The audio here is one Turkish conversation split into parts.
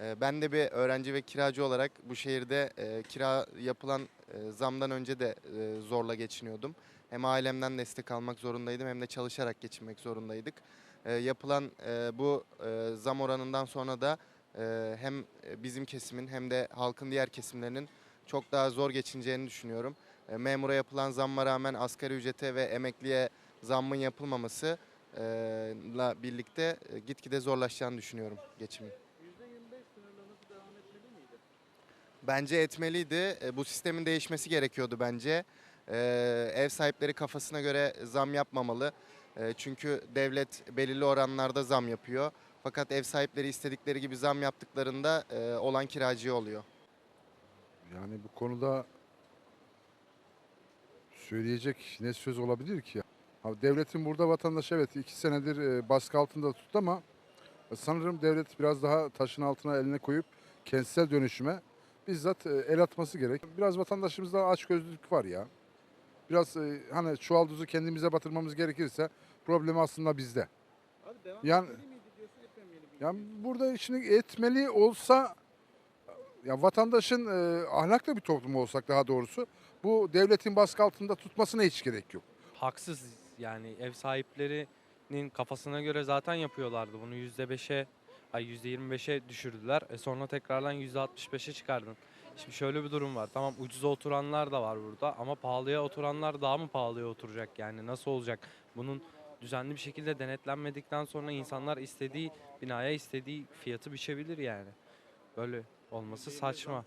Ee, Ben de bir öğrenci ve kiracı olarak bu şehirde e, kira yapılan e, zamdan önce de e, zorla geçiniyordum. Hem ailemden destek almak zorundaydım hem de çalışarak geçinmek zorundaydık. E, Yapılan bu zam oranından sonra da hem bizim kesimin hem de halkın diğer kesimlerinin çok daha zor geçineceğini düşünüyorum. Memura yapılan zamma rağmen asgari ücrete ve emekliye zammın yapılmaması birlikte gitgide zorlaşacağını düşünüyorum geçimin. Bence etmeliydi. E, Bu sistemin değişmesi gerekiyordu bence. E, Ev sahipleri kafasına göre zam yapmamalı. E, Çünkü devlet belirli oranlarda zam yapıyor. Fakat ev sahipleri istedikleri gibi zam yaptıklarında olan kiracı oluyor. Yani bu konuda söyleyecek ne söz olabilir ki? ya? Devletin burada vatandaş evet iki senedir baskı altında tuttu ama sanırım devlet biraz daha taşın altına eline koyup kentsel dönüşüme bizzat e, el atması gerek. Biraz vatandaşımızda açgözlülük var ya. Biraz e, hani çuvalduzu kendimize batırmamız gerekirse problemi aslında bizde. Yani, yani burada şimdi etmeli olsa ya vatandaşın e, ahlaklı bir toplum olsak daha doğrusu bu devletin baskı altında tutmasına hiç gerek yok. haksız yani ev sahiplerinin kafasına göre zaten yapıyorlardı bunu %5'e ay %25'e düşürdüler. E sonra tekrardan %65'e çıkardın. Şimdi şöyle bir durum var. Tamam ucuza oturanlar da var burada ama pahalıya oturanlar daha mı pahalıya oturacak yani nasıl olacak? Bunun düzenli bir şekilde denetlenmedikten sonra insanlar istediği binaya istediği fiyatı biçebilir yani. Böyle olması saçma.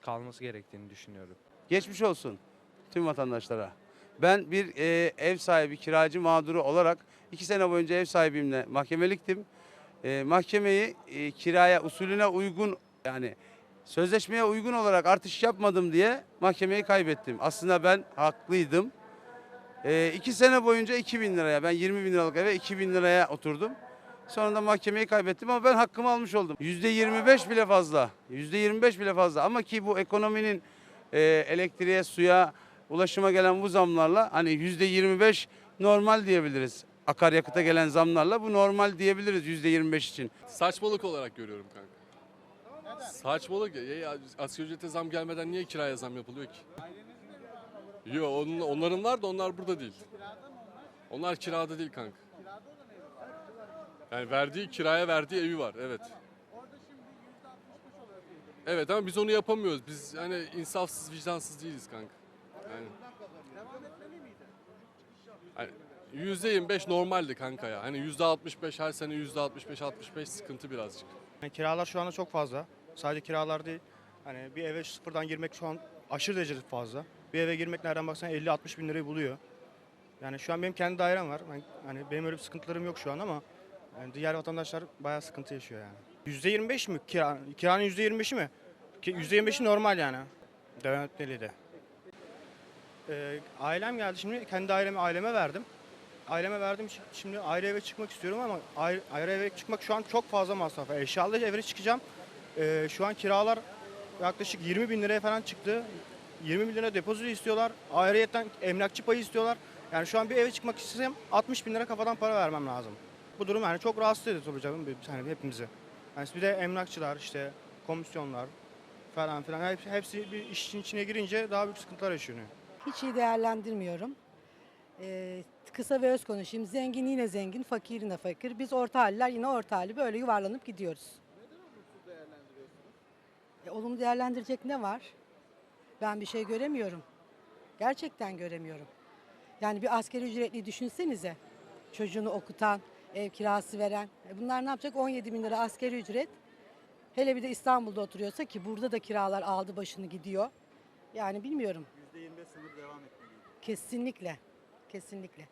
Kalması gerektiğini düşünüyorum. Geçmiş olsun tüm vatandaşlara. Ben bir e, ev sahibi, kiracı mağduru olarak iki sene boyunca ev sahibimle mahkemeliktim. E, mahkemeyi e, kiraya usulüne uygun yani sözleşmeye uygun olarak artış yapmadım diye mahkemeyi kaybettim. Aslında ben haklıydım. E, iki sene boyunca 2000 liraya ben 20 bin liralık eve 2000 liraya oturdum. Sonunda mahkemeyi kaybettim ama ben hakkımı almış oldum. %25 bile fazla. %25 bile fazla ama ki bu ekonominin e, elektriğe, suya, ulaşıma gelen bu zamlarla hani %25 normal diyebiliriz. Akaryakıta gelen zamlarla bu normal diyebiliriz %25 için. Saçmalık olarak görüyorum kanka. Saçmalık ya. ya. Asgari ücrete zam gelmeden niye kiraya zam yapılıyor ki? Yok onun, onların var da onlar burada değil. Onlar kirada değil kanka. Yani verdiği kiraya verdiği evi var evet. Evet ama biz onu yapamıyoruz. Biz hani insafsız, vicdansız değiliz kanka. Yani. Hani %25 normaldi kanka ya. Hani %65 her sene %65 65 sıkıntı birazcık. Yani kiralar şu anda çok fazla. Sadece kiralar değil. Hani bir eve sıfırdan girmek şu an aşırı derecede fazla. Bir eve girmek nereden baksan 50-60 bin lirayı buluyor. Yani şu an benim kendi dairem var. Ben, hani benim öyle bir sıkıntılarım yok şu an ama yani diğer vatandaşlar bayağı sıkıntı yaşıyor yani. %25 mi kira? Kiranın %25'i mi? Ki %25'i normal yani. Devam etmeliydi. Ee, ailem geldi şimdi kendi aileme aileme verdim. Aileme verdim şi- şimdi ayrı eve çıkmak istiyorum ama ayrı, ayrı eve çıkmak şu an çok fazla masraf. Eşyalı eve çıkacağım. Ee, şu an kiralar yaklaşık 20 bin liraya falan çıktı. 20 bin lira depozito istiyorlar. Ayrıyeten emlakçı payı istiyorlar. Yani şu an bir eve çıkmak istesem 60 bin lira kafadan para vermem lazım. Bu durum yani çok rahatsız ediyor tabii canım hani hepimizi. Yani bir de emlakçılar işte komisyonlar falan filan hepsi bir işin içine girince daha büyük sıkıntılar yaşanıyor. Hiç iyi değerlendirmiyorum. Ee, kısa ve öz konuşayım. Zengin yine zengin, fakir yine fakir. Biz orta haller yine orta hali böyle yuvarlanıp gidiyoruz. Neden olumsuz değerlendiriyorsunuz? E, olumlu değerlendirecek ne var? Ben bir şey göremiyorum. Gerçekten göremiyorum. Yani bir askeri ücretli düşünsenize. Çocuğunu okutan, ev kirası veren. E, bunlar ne yapacak? 17 bin lira askeri ücret. Hele bir de İstanbul'da oturuyorsa ki burada da kiralar aldı başını gidiyor. Yani bilmiyorum. %25 sınır devam etmeli. Kesinlikle. Kesinlikle.